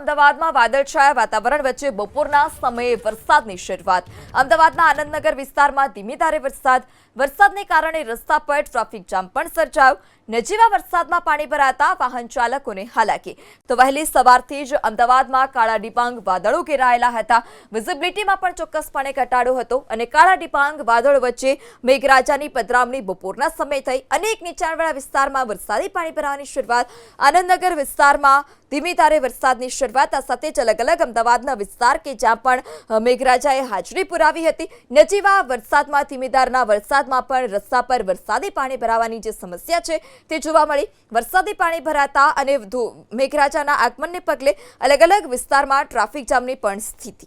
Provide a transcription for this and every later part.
અમદાવાદમાં વાદળછાયા વાતાવરણ વચ્ચે બપોરના સમયે વરસાદની શરૂઆત. અમદાવાદના આનંદનગર વિસ્તારમાં ધીમી ધારે વરસાદ. વરસાદને કારણે રસ્તા પર ટ્રાફિક જામ પણ સર્જાયો. નજીવા વરસાદમાં પાણી ભરાતા વાહન ચાલકોને હાલાકી. તો વહેલી સવારથી જ અમદાવાદમાં કાળા ડિપાંગ વાદળો ઘેરાયેલા હતા. વિઝિબિલિટીમાં પણ ચોક્કસપણે ઘટાડો હતો અને કાળા ડિપાંગ વાદળો વચ્ચે મેઘરાજાની પધરામણી બપોરના સમય થઈ. અનેક નીચાણવાળા વિસ્તારમાં વરસાદી પાણી ભરાવાની શરૂઆત. આનંદનગર વિસ્તારમાં ધીમી ધારે વરસાદની શરૂઆત. આ સાથે જ અલગ અલગ અમદાવાદના વિસ્તાર કે જ્યાં પણ મેઘરાજાએ હાજરી પુરાવી હતી. નજીવા વરસાદમાં ધીમીધારના વરસાદમાં પણ રસ્તા પર વરસાદી પાણી ભરાવાની જે સમસ્યા છે તે જોવા મળી. વરસાદી પાણી ભરાતા અને મેઘરાજાના આગમનને પગલે અલગ અલગ વિસ્તારમાં ટ્રાફિક જામની પણ સ્થિતિ.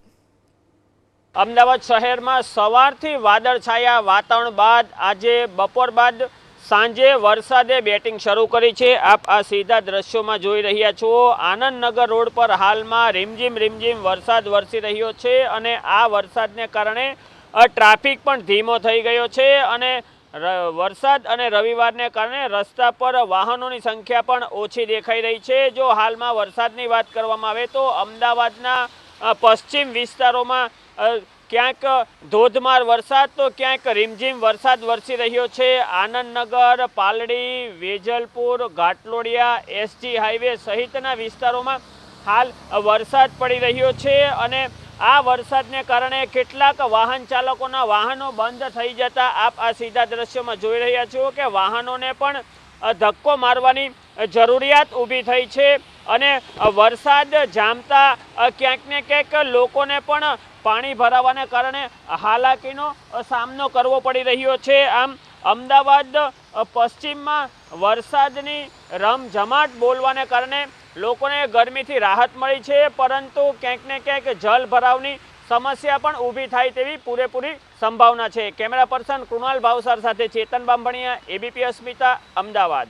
અમદાવાદ શહેરમાં સવારથી વાદળછાયા વાતાવરણ બાદ આજે બપોર બાદ સાંજે વરસાદે બેટિંગ શરૂ કરી છે. આપ આ સીધા દ્રશ્યોમાં જોઈ રહ્યા છો. આનંદનગર રોડ પર હાલમાં રીમઝીમ રીમઝીમ વરસાદ વરસી રહ્યો છે અને આ વરસાદને કારણે ટ્રાફિક પણ ધીમો થઈ ગયો છે અને વરસાદ અને રવિવારને કારણે રસ્તા પર વાહનોની સંખ્યા પણ ઓછી દેખાઈ રહી છે. જો હાલમાં વરસાદની વાત કરવામાં આવે તો અમદાવાદના પશ્ચિમ વિસ્તારોમાં ક્યાંક ધોધમાર વરસાદ તો ક્યાંક રીમઝીમ વરસાદ વરસી રહ્યો છે. આનંદનગર, પાલડી, વેજલપુર, ઘાટલોડિયા, એસજી હાઈવે સહિતના વિસ્તારોમાં હાલ વરસાદ પડી રહ્યો છે અને આ વરસાદને કારણે કેટલાક વાહન ચાલકોના વાહનો બંધ થઈ જતા આપ આ સીધા દ્રશ્યમાં જોઈ રહ્યા છો કે વાહનોને પણ ધક્કો મારવાની જરૂરિયાત ઊભી થઈ છે અને વરસાદ જામતા ક્યાંકને ક્યાંક લોકોને પણ પાણી ભરાવાને કારણે હાલાકીનો સામનો કરવો પડી રહ્યો છે. આમ અમદાવાદ પશ્ચિમમાં વરસાદની રમઝમાટ બોલવાને કારણે લોકોને ગરમીથી રાહત મળી છે, પરંતુ ક્યાંક ને ક્યાંક જલ ભરાવની સમસ્યા પણ ઊભી થાય તેવી પૂરેપૂરી સંભાવના છે. કેમેરા પર્સન કૃણાલ ભાવસાર સાથે ચેતન બાંભણિયા એબીપી અસ્મિતા અમદાવાદ.